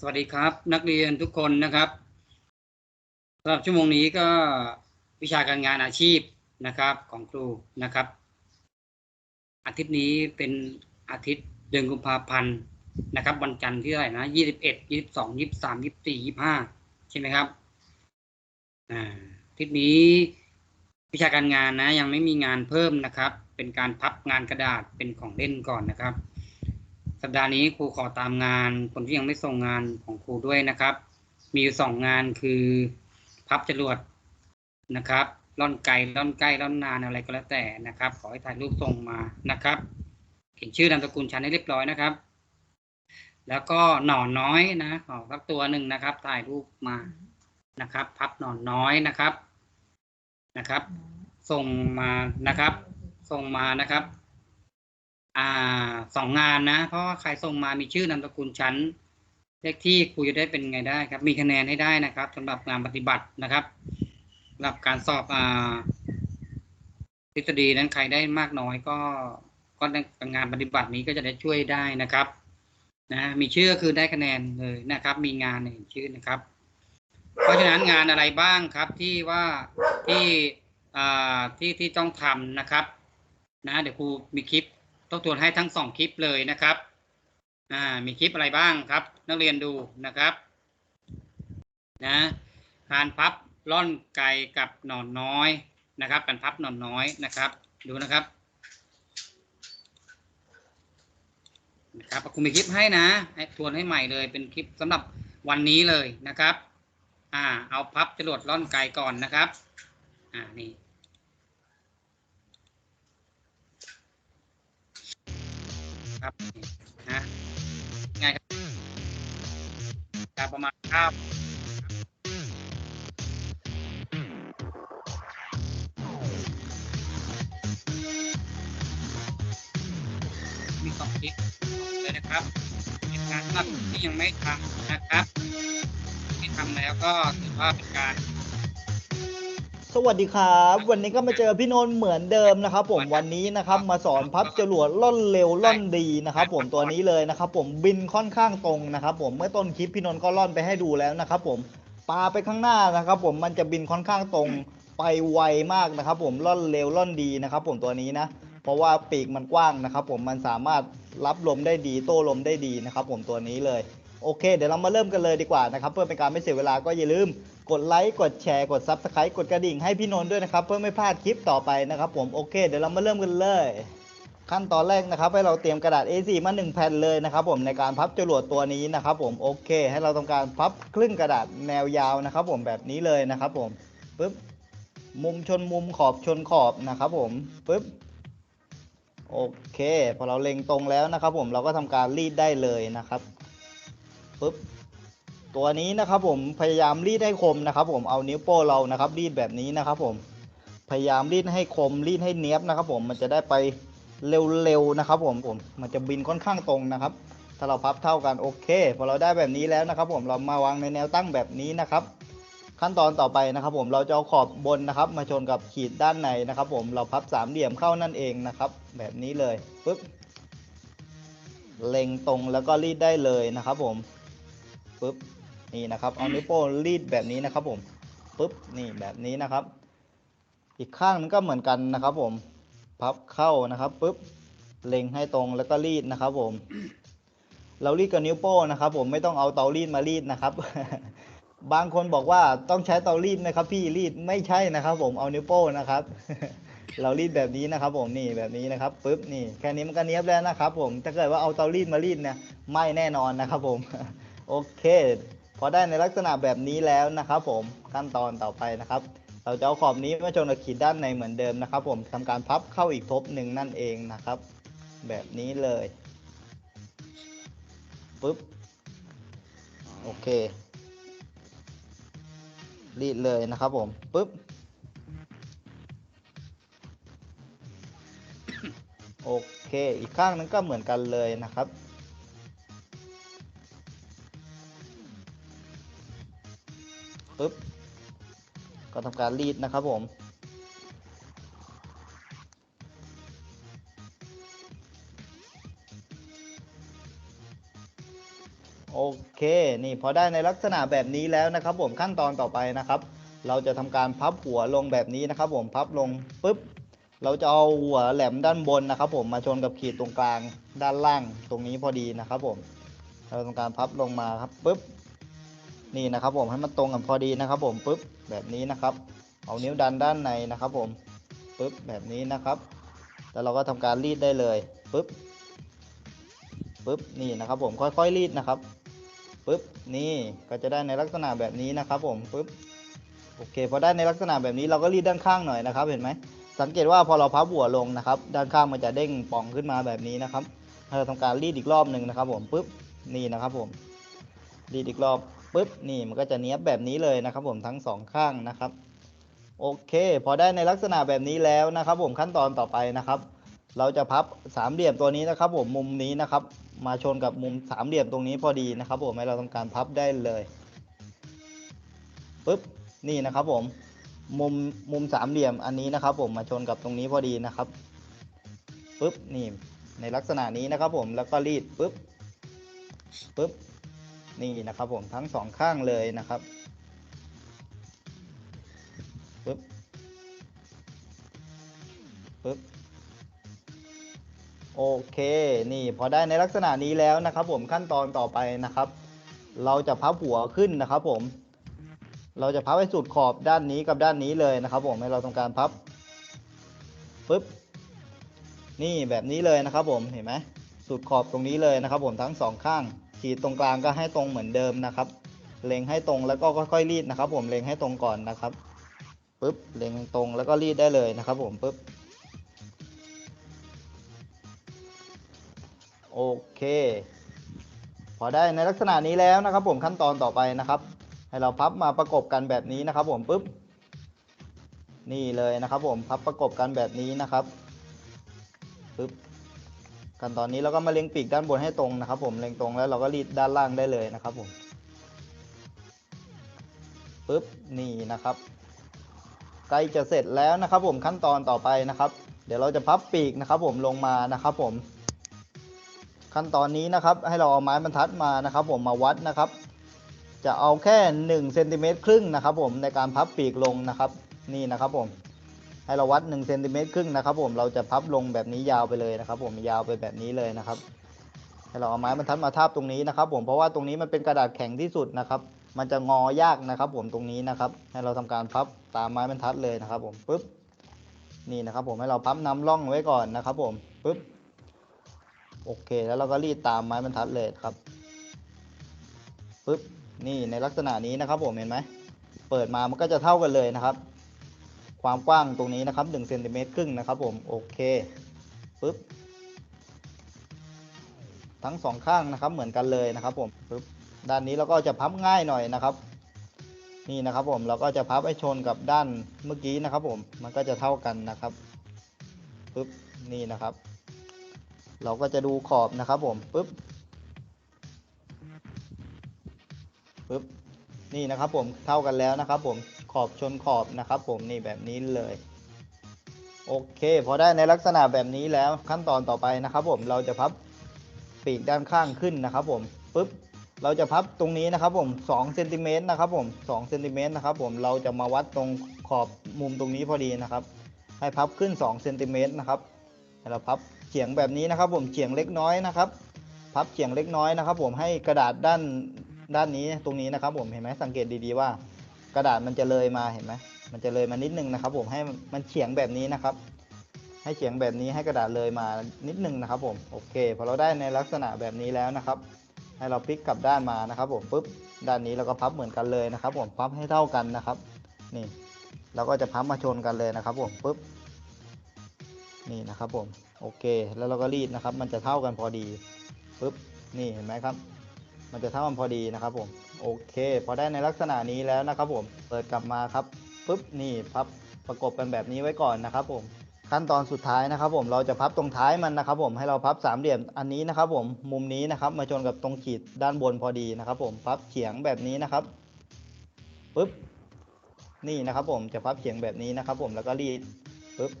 สวัสดีครับ นักเรียนทุกคนนะครับสำหรับชั่วโมงนี้ก็วิชาการงานอาชีพนะครับของครูนะครับ อาทิตย์นี้เป็นอาทิตย์เดือนกุมภาพันธ์นะครับ วันจันทร์ที่เท่าไหร่นะยี่สิบเอ็ดยี่สิบสองยี่สิบสามยี่สิบสี่ยี่สิบห้าใช่ไหมครับอ่าอาทิตย์นี้วิชาการงานนะยังไม่มีงานเพิ่มนะครับ เป็นการพับงานกระดาษเป็นของเล่นก่อนนะครับ สัปดาห์นี้ครูขอตามงานคนที่ยังไม่ส่งงานของครูด้วยนะครับ มีอยู่สองงานคือพับจรวดนะครับล่อนไกลล่อนใกล้ล่อนนานอะไรก็แล้วแต่นะครับ ขอให้ถ่ายรูปส่งมานะครับ เขียนชื่อนามสกุลชั้นให้เรียบร้อยนะครับ แล้วก็หนอนน้อยนะขอสักตัวหนึ่งนะครับ ถ่ายรูปมานะครับ พับหนอนน้อยนะครับนะครับ ส่งมานะครับ ส่งมานะครับ อ่าสองงานนะ เพราะว่าใครส่งมามีชื่อนามสกุลชั้น เลขที่ครูจะได้เป็นไงได้ครับ มีคะแนนให้ได้นะครับสำหรับงานปฏิบัตินะครับสำหรับการสอบอ่าทฤษฎีนั้นใครได้มากน้อยก็ก็ในงานปฏิบัตินี้ก็จะได้ช่วยได้นะครับนะมีชื่อคือได้คะแนนเลยนะครับ มีงานเห็นชื่อนะครับ เพราะฉะนั้นงานอะไรบ้างครับที่ว่าที่อ่าที่ที่ต้องทำนะครับ นะ เดี๋ยวครูมีคลิป ทบทวนให้ทั้งสองคลิปเลยนะครับอ่ามีคลิปอะไรบ้างครับ นักเรียนดูนะครับนะการพับล่อนไก่กับหนอนน้อยนะครับการพับหนอนน้อยนะครับ ดูนะครับนะครับครูมีคลิปให้นะให้ทวนให้ใหม่เลยเป็นคลิปสำหรับวันนี้เลยนะครับ อ่า เอาพับจรวดล่อนไก่ก่อนนะครับ อ่า นี่ ครับนะไงครับการประมาณข้ามีสองคลิปเลยนะครับเป็นการที่ยังไม่ทำนะครับ ที่ทำแล้วก็ถือว่าเป็นการ วัสดีครับ วันนี้ก็มาเจอพี่นนท์เหมือนเดิมนะครับ ผมวันนี้นะครับมาสอนพับจรวดล่อนเร็วล่อนดีนะครับ ผมตัวนี้เลยนะครับ ผมบินค่อนข้างตรงนะครับ ผมเมื่อต้นคลิปพี่นนท์ก็ล่อนไปให้ดูแล้วนะครับ ผมปาไปข้างหน้านะครับ ผมมันจะบินค่อนข้างตรงไปไวมากนะครับ ผมล่อนเร็วล่อนดีนะครับ ผมตัวนี้นะ เพราะว่าปีกมันกว้างนะครับ ผมมันสามารถรับลมได้ดีโต้ลมได้ดีนะครับ ผมตัวนี้เลยโอเค เดี๋ยวเรามาเริ่มกันเลยดีกว่านะครับ เพื่อเป็นการไม่เสียเวลาก็อย่าลืม กดไลค์กดแชร์กด Subscribe กดกระดิ่งให้พี่นนท์ด้วยนะครับ เพื่อไม่พลาดคลิปต่อไปนะครับผมโอเค เดี๋ยวเรามาเริ่มกันเลย ขั้นตอนแรกนะครับ ให้เราเตรียมกระดาษ A4 มา1แผ่นเลยนะครับ ผมในการพับจรวดตัวนี้นะครับ ผมโอเค ให้เราทำการพับครึ่งกระดาษแนวยาวนะครับ ผมแบบนี้เลยนะครับ ผมปึ๊บมุมชนมุมขอบชนขอบนะครับ ผมปึ๊บโอเค พอเราเล็งตรงแล้วนะครับ ผมเราก็ทำการรีดได้เลยนะครับปึ๊บ ตัวนี้นะครับผมพยายามรีดให้คมนะครับ ผมเอานิ้วโป้เรานะครับ รีดแบบนี้นะครับ ผมพยายามรีดให้คมรีดให้เนี้ยบนะครับ ผมมันจะได้ไปเร็วๆนะครับ ผมผมมันจะบินค่อนข้างตรงนะครับ ถ้าเราพับเท่ากันโอเคพอเราได้แบบนี้แล้วนะครับ ผมเรามาวางในแนวตั้งแบบนี้นะครับ ขั้นตอนต่อไปนะครับ ผมเราจะเอาขอบบนนะครับ มาชนกับขีดด้านในนะครับ ผมเราพับสามเหลี่ยมเข้านั่นเองนะครับ แบบนี้เลยปึ๊บเล็งตรงแล้วก็รีดได้เลยนะครับ ผมปึ๊บ นี่นะครับเอานิ้วโป้งรีดแบบนี้นะครับผมปุ๊บนี่แบบนี้นะครับ อีกข้างนึงก็เหมือนกันนะครับผมพับเข้านะครับปุ๊บเล็งให้ตรงแล้วก็รีดนะครับผม เรารีดกับนิ้วโป้งนะครับ ผมไม่ต้องเอาเตารีดมารีดนะครับ บางคนบอกว่าต้องใช้เตารีดไหมครับ พี่รีดไม่ใช่นะครับ ผมเอานิ้วโป้งนะครับ เรารีดแบบนี้นะครับ ผมนี่แบบนี้นะครับปุ๊บนี่แค่นี้มันก็เนี้ยบแล้วนะครับ ผมถ้าเกิดว่าเอาเตารีดมารีดเนี่ยไม่แน่นอนนะครับ ผม โอเค พอได้ในลักษณะแบบนี้แล้วนะครับผมขั้นตอนต่อไปนะครับ เราจะเอาขอบนี้มาชนกับขีดด้านในเหมือนเดิมนะครับ ผมทำการพับเข้าอีกทบหนึ่งนั่นเองนะครับ แบบนี้เลยปึ๊บโอเค รีดเลยนะครับผมปึ๊บโอเค อีกข้างนึงก็เหมือนกันเลยนะครับ ปึ๊บ ก็ทำการรีดนะครับผม โอเค นี่พอได้ในลักษณะแบบนี้แล้วนะครับผมขั้นตอนต่อไปนะครับ เราจะทำการพับหัวลงแบบนี้นะครับผมพับลงปุ๊บ เราจะเอาหัวแหลมด้านบนนะครับ ผมมาชนกับขีดตรงกลางด้านล่างตรงนี้พอดีนะครับผม เราทำการพับลงมาครับปุ๊บ นี่นะครับผมให้มันตรงกันพอดีนะครับผมปุ๊บแบบนี้นะครับ เอานิ้วดันด้านในนะครับผมปุ๊บแบบนี้นะครับ แล้วเราก็ทำการรีดได้เลยปุ๊บปุ๊บนี่นะครับผมค่อยๆรีดนะครับปุ๊บนี่ก็จะได้ในลักษณะแบบนี้นะครับผมปุ๊บโอเคพอได้ในลักษณะแบบนี้เราก็รีดด้านข้างหน่อยนะครับเห็นไหมสังเกตว่าพอเราพับหัวลงนะครับ ด้านข้างมันจะเด้งป่องขึ้นมาแบบนี้นะครับเราทำการรีดอีกรอบหนึ่งนะครับผมปุ๊บนี่นะครับผมรีดอีกรอบ ปุ๊บนี่มันก็จะเนี้ยบแบบนี้เลยนะครับผมทั้งสองข้างนะครับ โอเค พอได้ในลักษณะแบบนี้แล้วนะครับ ผมขั้นตอนต่อไปนะครับ เราจะพับสามเหลี่ยมตัวนี้นะครับ ผมมุมนี้นะครับ มาชนกับมุมสามเหลี่ยมตรงนี้พอดีนะครับ ผมให้เราทำการพับได้เลยปุ๊บนี่นะครับ ผมมุมมุมสามเหลี่ยมอันนี้นะครับ ผมมาชนกับตรงนี้พอดีนะครับปุ๊บนี่ในลักษณะนี้นะครับ ผมแล้วก็รีดปุ๊บปุ๊บ นี่นะครับผมทั้งสองข้างเลยนะครับปึ๊บปึ๊บโอเคนี่พอได้ในลักษณะนี้แล้วนะครับ ผมขั้นตอนต่อไปนะครับ เราจะพับหัวขึ้นนะครับ ผม เราจะพับให้สุดขอบด้านนี้กับด้านนี้เลยนะครับ ผมให้เราทำการพับปึ๊บนี่แบบนี้เลยนะครับ ผมเห็นไหมสุดขอบตรงนี้เลยนะครับ ผมทั้งสองข้าง ขีดตรงกลางก็ให้ตรงเหมือนเดิมนะครับ เล็งให้ตรงแล้วก็ค่อยๆรีดนะครับ ผมเล็งให้ตรงก่อนนะครับปุ๊บเล็งตรงแล้วก็รีดได้เลยนะครับ ผมปุ๊บโอเค พอได้ในลักษณะนี้แล้วนะครับ ผมขั้นตอนต่อไปนะครับ ให้เราพับมาประกบกันแบบนี้นะครับ ผมปุ๊บนี่เลยนะครับ ผมพับประกบกันแบบนี้นะครับปุ๊บ ขั้นตอนนี้เราก็มาเล็งปีกด้านบนให้ตรงนะครับผมเล็งตรงแล้วเราก็รีดด้านล่างได้เลยนะครับผมปุ๊บนี่นะครับใกล้จะเสร็จแล้วนะครับ ผมขั้นตอนต่อไปนะครับ เดี๋ยวเราจะพับปีกนะครับ ผมลงมานะครับ ผม ขั้นตอนนี้นะครับ ให้เราเอาไม้บรรทัดมานะครับ ผมมาวัดนะครับ จะเอาแค่1เซนติเมตรครึ่งนะครับ ผมในการพับปีกลงนะครับ นี่นะครับผม ให้เราวัด1เซนติเมตรครึ่งนะครับ ผมเราจะพับลงแบบนี้ยาวไปเลยนะครับ ผมยาวไปแบบนี้เลยนะครับให้เราเอาไม้บรรทัดมาทาบตรงนี้นะครับ ผมเพราะว่าตรงนี้มันเป็นกระดาษแข็งที่สุดนะครับ มันจะงอยากนะครับ ผมตรงนี้นะครับ ให้เราทำการพับตามไม้บรรทัดเลยนะครับ ผมปุ๊บนี่นะครับ ผมให้เราพับนำร่องไว้ก่อนนะครับ ผมปุ๊บโอเค แล้วเราก็รีดตามไม้บรรทัดเลยครับปุ๊บนี่ในลักษณะนี้นะครับ ผมเห็นไหมเปิดมามันก็จะเท่ากันเลยนะครับ ความกว้างตรงนี้นะครับ1เซนติเมตรครึ่งนะครับผมโอเคปุ๊บทั้งสองข้างนะครับเหมือนกันเลยนะครับผมปุ๊บด้านนี้เราก็จะพับง่ายหน่อยนะครับ นี่นะครับผมเราก็จะพับให้ชนกับด้านเมื่อกี้นะครับ ผมมันก็จะเท่ากันนะครับปึ๊บนี่นะครับ เราก็จะดูขอบนะครับผมปึ๊บปึ๊บนี่นะครับผมเท่ากันแล้วนะครับผม ขอบชนขอบนะครับผมนี่แบบนี้เลยโอเคพอได้ในลักษณะแบบนี้แล้วขั้นตอนต่อไปนะครับผมเราจะพับปีกด้านข้างขึ้นนะครับผมปึ๊บเราจะพับตรงนี้นะครับผม2เซนติเมตรนะครับผม2เซนติเมตรนะครับผมเราจะมาวัดตรงขอบมุมตรงนี้พอดีนะครับ ให้พับขึ้น2เซนติเมตรนะครับให้เราพับเฉียงแบบนี้นะครับ ผมเฉียงเล็กน้อยนะครับ พับเฉียงเล็กน้อยนะครับ ผมให้กระดาษด้านด้านนี้ตรงนี้นะครับ ผมเห็นไหมสังเกตดีๆว่า กระดาษมันจะเลยมาเห็นไหมมันจะเลยมานิดนึงนะครับ ผมให้มันเฉียงแบบนี้นะครับ ให้เฉียงแบบนี้ให้กระดาษเลยมานิดนึงนะครับ ผมโอเคพอเราได้ในลักษณะแบบนี้แล้วนะครับ ให้เราพลิกกลับด้านมานะครับผมปุ๊บด้านนี้เราก็พับเหมือนกันเลยนะครับ ผมพับให้เท่ากันนะครับ นี่ เราก็จะพับมาชนกันเลยนะครับ ผมปุ๊บนี่นะครับผมโอเค แล้วเราก็รีดนะครับ มันจะเท่ากันพอดีปุ๊บนี่เห็นไหมครับ มันจะเท่ากันพอดีนะครับผม โอเค พอได้ในลักษณะนี้แล้วนะครับผมเปิดกลับมาครับปุ๊บนี่พับประกบกันแบบนี้ไว้ก่อนนะครับผมขั้นตอนสุดท้ายนะครับผมเราจะพับตรงท้ายมันนะครับผมให้เราพับสามเหลี่ยมอันนี้นะครับผมมุมนี้นะครับมาชนกับตรงขีดด้านบนพอดีนะครับผมพับเฉียงแบบนี้นะครับปุ๊บนี่นะครับผมจะพับเฉียงแบบนี้นะครับผมแล้วก็รีดปุ๊บ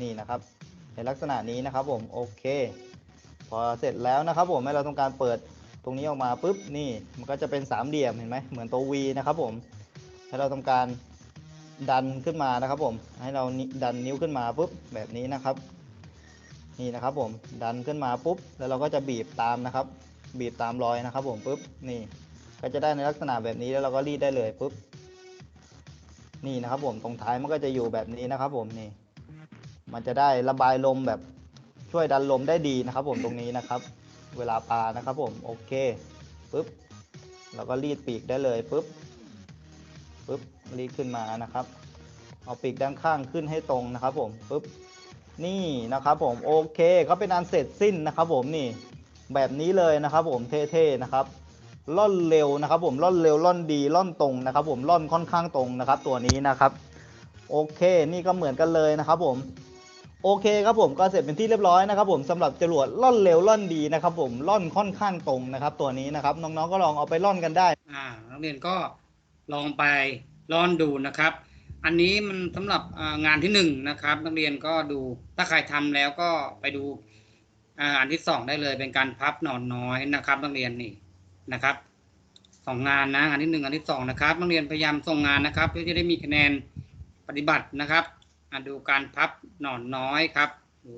นี่นะครับในลักษณะนี้นะครับผมโอเค พอเสร็จแล้วนะครับผมให้เราต้องการเปิด ตรงนี้ออกมาปุ๊บนี่มันก็จะเป็นสามเหลี่ยมเห็นไหมเหมือนตัว V นะครับผมให้เราทำการดันขึ้นมานะครับผม ให้เรานิดันนิ้วขึ้นมาปุ๊บแบบนี้นะครับ นี่นะครับผมดันขึ้นมาปุ๊บ แล้วเราก็จะบีบตามนะครับ บีบตามรอยนะครับ ผมปุ๊บนี่ก็จะได้ในลักษณะแบบนี้แล้วเราก็รีดได้เลยปุ๊บนี่นะครับผมตรงท้ายมันก็จะอยู่แบบนี้นะครับผมนี่ มันจะได้ระบายลมแบบช่วยดันลมได้ดีนะครับ ผมตรงนี้นะครับ เวลาปลานะครับผมโอเคปุ๊บเราก็รีดปีกได้เลยปุ๊บปุ๊บรีดขึ้นมานะครับ เอาปีกด้านข้างขึ้นให้ตรงนะครับผมปุ๊บนี่นะครับผมโอเคก็เป็นอันเสร็จสิ้นนะครับผมนี่แบบนี้เลยนะครับผมเท่ๆนะครับล่อนเร็วนะครับผมล่อนเร็วล่อนดีล่อนตรงนะครับผมล่อนค่อนข้างตรงนะครับ ตัวนี้นะครับ โอเค นี่ก็เหมือนกันเลยนะครับผม โอเคครับผมก็เสร็จเป็นที่เรียบร้อยนะครับผมสำหรับจรวดล่อนเร็วล่อนดีนะครับผมล่อนค่อนข้างตรงนะครับ ตัวนี้นะครับน้องๆก็ลองเอาไปล่อนกันได้ อ่านักเรียนก็ลองไปร่อนดูนะครับ อันนี้มันสำหรับงานที่หนึ่งนะครับ นักเรียนก็ดูถ้าใครทำแล้วก็ไปดูอันที่สองได้เลยเป็นการพับหนอนน้อยนะครับ นักเรียนนี่นะครับสองงานนะงานที่หนึ่งอันที่สองนะครับนักเรียนพยายามส่งงานนะครับเพื่อจะได้มีคะแนนปฏิบัตินะครับ มาดูการพับหนอนน้อยครับดู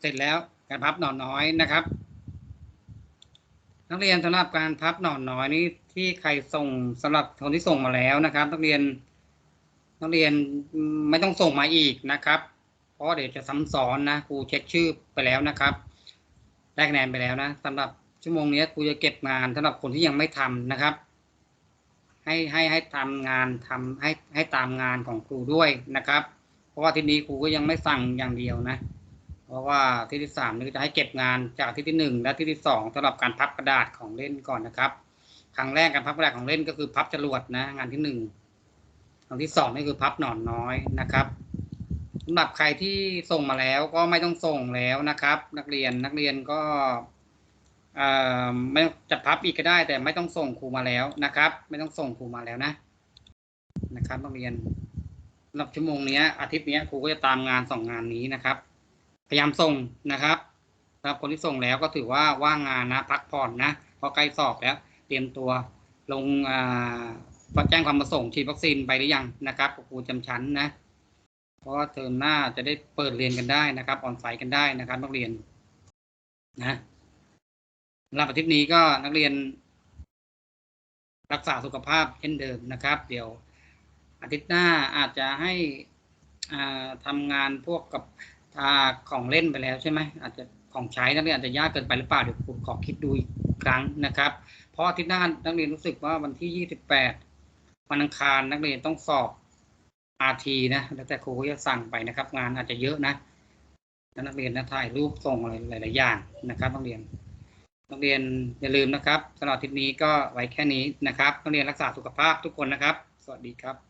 เสร็จแล้วการพับหนอนน้อยนะครับ นักเรียนสำหรับการพับหนอนน้อยนี้ที่ใครส่งสำหรับคนที่ส่งมาแล้วนะครับ นักเรียนนักเรียนไม่ต้องส่งมาอีกนะครับ เพราะเดี๋ยวจะซ้ำซ้อนนะครูเช็คชื่อไปแล้วนะครับได้คะแนนไปแล้วนะสำหรับชั่วโมงนี้ครูจะเก็บงานสำหรับคนที่ยังไม่ทำนะครับ ให้ให้ให้ทำงานทำให้ให้ตามงานของครูด้วยนะครับ เพราะว่าทิตย์นี้ครูก็ยังไม่สั่งอย่างเดียวนะ เพราะว่าอาที่ที่สามนี่จะให้เก็บงานจากอาที่ที่หนึ่งและอาที่ที่สองสำหรับการพับกระดาษของเล่นก่อนนะครับ ครั้งแรกการพับกระดาษของเล่นก็คือพับจรวดนะ งานที่หนึ่งครั้งที่สองนี่คือพับหนอนน้อยนะครับสำหรับใครที่ส่งมาแล้วก็ไม่ต้องส่งแล้วนะครับ นักเรียนนักเรียนก็ไม่จะพับอีกก็ได้ แต่ไม่ต้องส่งครูมาแล้วนะครับ ไม่ต้องส่งครูมาแล้วนะนะครับนักเรียนสำหรับชั่วโมงนี้อาทิตย์นี้ครูก็จะตามงานสองงานนี้นะครับ พยายามส่งนะครับสำหรับคนที่ส่งแล้วก็ถือว่าว่างงานนะพักผ่อนนะเพราะใกล้สอบแล้ว เตรียมตัวลงอ่าแจ้งความประสงค์ฉีดวัคซีนไปหรือยังนะครับกับครูจำชั้นนะ เพราะว่าเทอมหน้าจะได้เปิดเรียนกันได้นะครับออนไลน์กันได้นะครับนักเรียนนะสำหรับอาทิตย์นี้ก็นักเรียน รักษาสุขภาพเช่นเดิมนะครับ เดี๋ยวอาทิตย์หน้าอาจจะให้อ่าทำงานพวกกับ อ่าของเล่นไปแล้วใช่ไหมอาจจะของใช้นักเรียนอาจจะยากเกินไปหรือเปล่าเดี๋ยวผมขอคิดดูอีกครั้งนะครับ เพราะอาทิตย์หน้านักเรียนรู้สึกว่าวันที่ยี่สิบแปดวันอังคารนักเรียนต้องสอบอาทีนะแล้วแต่ครูก็จะสั่งไปนะครับ งานอาจจะเยอะนะแล้วนักเรียนนะถ่ายรูปส่งอะไรหลาย ๆ อย่างนะครับนักเรียนนักเรียนอย่าลืมนะครับสำหรับทิตย์นี้ก็ไว้แค่นี้นะครับนักเรียนรักษาสุขภาพทุกคนนะครับ สวัสดีครับ